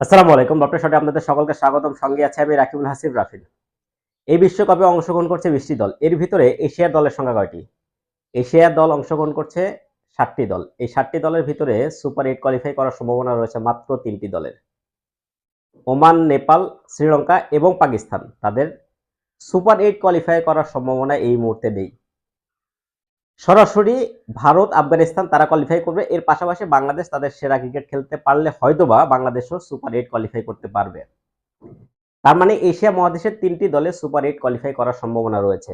আসসালামু আলাইকুম, ডক্টর শটে আপনাদের সকলকে স্বাগতম। সঙ্গে আছে আমি রাকিবুল হাসিব রাফিল। এই বিশ্বকাপে অংশগ্রহণ করছে বিশটি দল। এর ভিতরে এশিয়ার দলের সংখ্যা কয়টি? এশিয়ার দল অংশগ্রহণ করছে ষাটটি দল। এই ষাটটি দলের ভিতরে সুপার এইট কোয়ালিফাই করার সম্ভাবনা রয়েছে মাত্র তিনটি দলের। ওমান, নেপাল, শ্রীলঙ্কা এবং পাকিস্তান। তাদের সুপার এইট কোয়ালিফাই করার সম্ভাবনা এই মুহূর্তে নেই। সরাসরি ভারত, আফগানিস্তান তারা কোয়ালিফাই করবে। এর পাশাপাশি বাংলাদেশ তাদের সেরা ক্রিকেট খেলতে পারলে হয়তো হয়তোবা বাংলাদেশও সুপার এইট কোয়ালিফাই করতে পারবে। তার মানে এশিয়া মহাদেশের তিনটি দলে সুপার এইট কোয়ালিফাই করার সম্ভাবনা রয়েছে।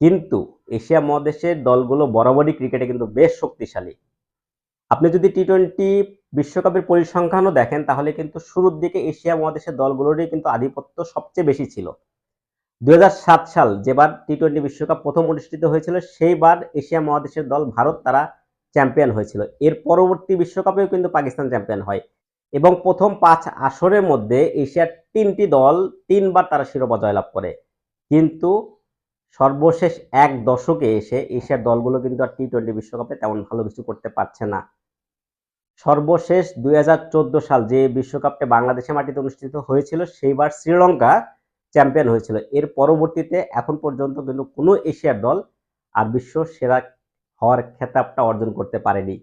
কিন্তু এশিয়া মহাদেশের দলগুলো বরাবরই ক্রিকেটে কিন্তু বেশ শক্তিশালী। আপনি যদি টি টোয়েন্টি বিশ্বকাপের পরিসংখ্যানও দেখেন, তাহলে কিন্তু শুরুর দিকে এশিয়া মহাদেশের দলগুলোরই কিন্তু আধিপত্য সবচেয়ে বেশি ছিল। দুই হাজার সাত সাল যেবার টি টোয়েন্টি বিশ্বকাপ প্রথম অনুষ্ঠিত হয়েছিল, সেইবার এশিয়া মহাদেশের দল ভারত তারা চ্যাম্পিয়ন হয়েছিল। এর পরবর্তী বিশ্বকাপেও কিন্তু পাকিস্তান চ্যাম্পিয়ন হয় এবং প্রথম পাঁচ আসরের মধ্যে এশিয়ার তিনটি দল তিনবার তারা শিরোপা জয়লাভ করে। কিন্তু সর্বশেষ এক দশকে এসে এশিয়ার দলগুলো কিন্তু আর টি টোয়েন্টি বিশ্বকাপে তেমন ভালো কিছু করতে পারছে না। সর্বশেষ দুই হাজার চোদ্দ সাল যে বিশ্বকাপটা বাংলাদেশের মাটিতে অনুষ্ঠিত হয়েছিল, সেইবার শ্রীলঙ্কা চ্যাম্পিয়ন হয়েছিল। এর পরবর্তীতে এখন পর্যন্ত কিন্তু কোনো এশিয়ার দল আর বিশ্ব সেরা হওয়ার খেতাবটা অর্জন করতে পারেনি।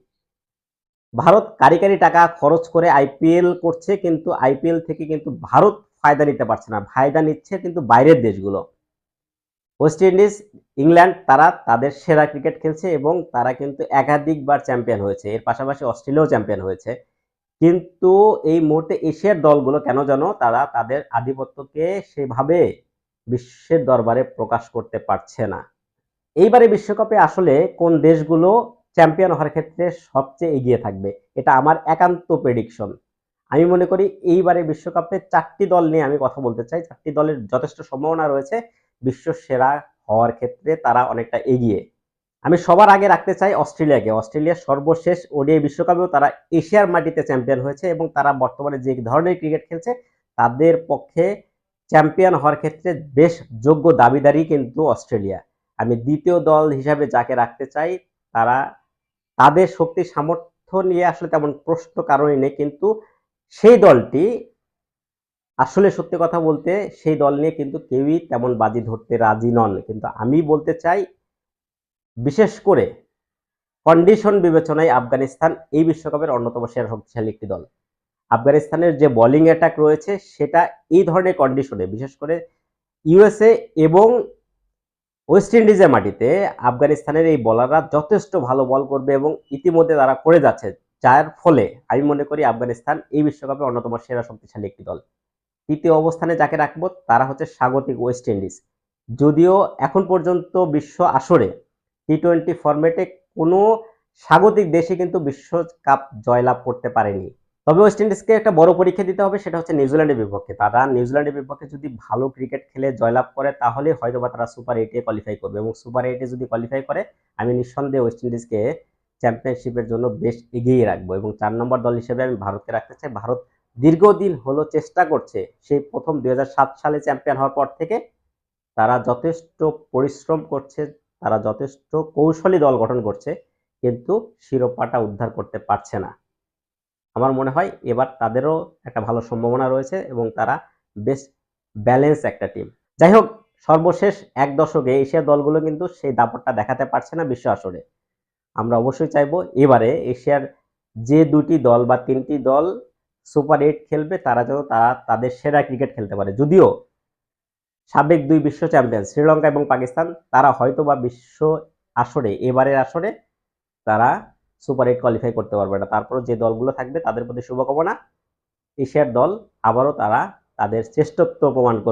ভারত কারি কারি টাকা খরচ করে আইপিএল করছে কিন্তু আইপিএল থেকে কিন্তু ভারত ফায়দা নিতে পারছে না। ফায়দা নিচ্ছে কিন্তু বাইরের দেশগুলো। ওয়েস্ট ইন্ডিজ, ইংল্যান্ড তারা তাদের সেরা ক্রিকেট খেলছে এবং তারা কিন্তু একাধিকবার চ্যাম্পিয়ন হয়েছে। এর পাশাপাশি অস্ট্রেলিয়াও চ্যাম্পিয়ন হয়েছে। কিন্তু এই মুহূর্তে এশিয়ার দলগুলো কেন যেন তারা তাদের আধিপত্যকে সেভাবে বিশ্বের দরবারে প্রকাশ করতে পারছে না। এইবারে বিশ্বকাপে আসলে কোন দেশগুলো চ্যাম্পিয়ন হওয়ার ক্ষেত্রে সবচেয়ে এগিয়ে থাকবে, এটা আমার একান্ত প্রেডিকশন আমি মনে করি এইবারে বিশ্বকাপে চারটি দল নিয়ে আমি কথা বলতে চাই, চারটি দলের যথেষ্ট সম্ভাবনা রয়েছে, বিশ্ব সেরা হওয়ার ক্ষেত্রে তারা অনেকটা এগিয়ে। আমি সবার আগে রাখতে চাই অস্ট্রেলিয়াকে। অস্ট্রেলিয়ার সর্বশেষ ওডিআই বিশ্বকাপেও তারা এশিয়ার মাটিতে চ্যাম্পিয়ন হয়েছে এবং তারা বর্তমানে যে ধরনের ক্রিকেট খেলছে, তাদের পক্ষে চ্যাম্পিয়ন হওয়ার ক্ষেত্রে বেশ যোগ্য দাবিদারি কিন্তু অস্ট্রেলিয়া। আমি দ্বিতীয় দল হিসাবে যাকে রাখতে চাই, তারা তাদের শক্তি সামর্থ্য নিয়ে আসলে তেমন প্রশ্ন কারণই নেই, কিন্তু সেই দলটি, আসলে সত্যি কথা বলতে সেই দল নিয়ে কিন্তু কেউই তেমন বাজি ধরতে রাজি নন। কিন্তু আমি বলতে চাই বিশেষ করে কন্ডিশন বিবেচনায় আফগানিস্তান এই বিশ্বকাপের অন্যতম সেরা শক্তিশালী একটি দল। আফগানিস্তানের যে বোলিং অ্যাটাক রয়েছে, সেটা এই ধরনের কন্ডিশনে বিশেষ করে ইউএসএ এবং ওয়েস্ট ইন্ডিজের মাটিতে আফগানিস্তানের এই বলাররা যথেষ্ট ভালো বল করবে এবং ইতিমধ্যে তারা করে যাচ্ছে। যার ফলে আমি মনে করি আফগানিস্তান এই বিশ্বকাপে অন্যতম সেরা শক্তিশালী একটি দল। তৃতীয় অবস্থানে যাকে রাখব, তারা হচ্ছে স্বাগতিক ওয়েস্ট ইন্ডিজ যদিও এখন পর্যন্ত বিশ্ব আসরে টি টোয়েন্টি ফরম্যাটে কোনো স্বাগতিক দেশে কিন্তু বিশ্বকাপ জয়লাভ করতে পারেনি। তবে ওয়েস্ট ইন্ডিজকে একটা বড় পরীক্ষা দিতে হবে, সেটা হচ্ছে নিউজিল্যান্ডের বিপক্ষে। তারা নিউজিল্যান্ডের বিপক্ষে যদি ভালো ক্রিকেট খেলে, জয়লাভ করে, তাহলে হয়তো বা তারা সুপার এইটে কোয়ালিফাই করবে এবং সুপার এইটে যদি কোয়ালিফাই করে, আমি নিঃসন্দেহে ওয়েস্ট ইন্ডিজকে চ্যাম্পিয়নশিপের জন্য বেশ এগিয়ে রাখব এবং চার নম্বর দল হিসেবে আমি ভারতকে রাখতে চাই। ভারত দীর্ঘদিন হলো চেষ্টা করছে, সেই প্রথম দু হাজার সাত সালে চ্যাম্পিয়ন হওয়ার পর থেকে তারা যথেষ্ট পরিশ্রম করছে তারা যথেষ্ট কৌশলী দল গঠন করছে, কিন্তু শিরোপাটা উদ্ধার করতে পারছে না। আমার মনে হয় এবার তাদেরও একটা ভালো সম্ভাবনা রয়েছে এবং তারা বেশ ব্যালেন্স একটা টিম যাই হোক, সর্বশেষ এক দশকে এশিয়ার দলগুলো কিন্তু সেই দাপটটা দেখাতে পারছে না বিশ্ব আসরে। আমরা অবশ্যই চাইব এবারে এশিয়ার যে দুটি দল বা তিনটি দল সুপার এইট খেলবে, তারা যেন তারা তাদের সেরা ক্রিকেট খেলতে পারে। যদিও সাবেক দুই বিশ্ব চ্যাম্পিয়ন, শ্রীলঙ্কা এবং পাকিস্তান, তারা হয়তোবা বিশ্ব আসরে, এবারের আসরে তারা সুপার এইট কোয়ালিফাই করতে পারবে না। তারপর যে দলগুলো থাকবে তাদের প্রতি শুভকামনা। এশিয়ার দল আবারও তারা তাদের শ্রেষ্ঠত্ব প্রমাণ করবে।